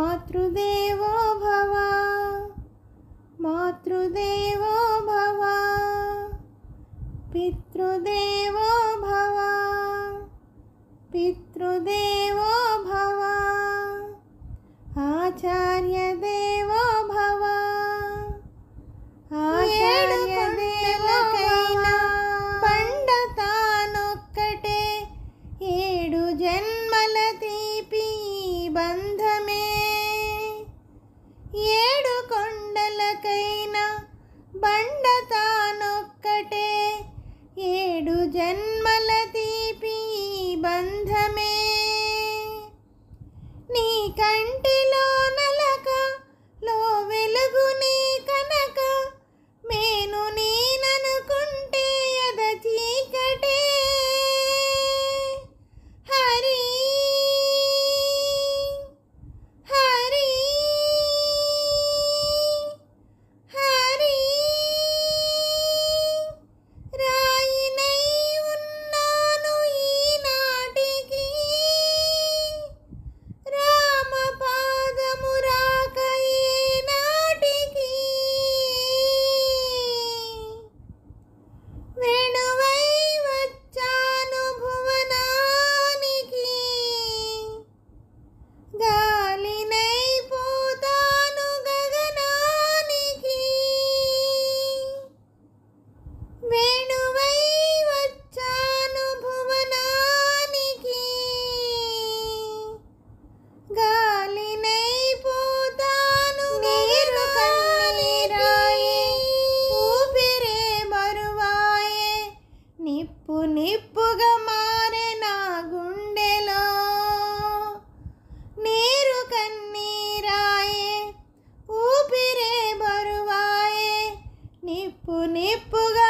మాతృదేవో భవ మాతృదేవో భవ పితృదేవో భవ పితృదేవో భవ ఆచార్యదేవో భవ ఆచార్యదేవకైనా పండ తానొక్కటే ఏడు జన్మల తీపి బంధమే కంటిలో నిప్పు నిప్పుగా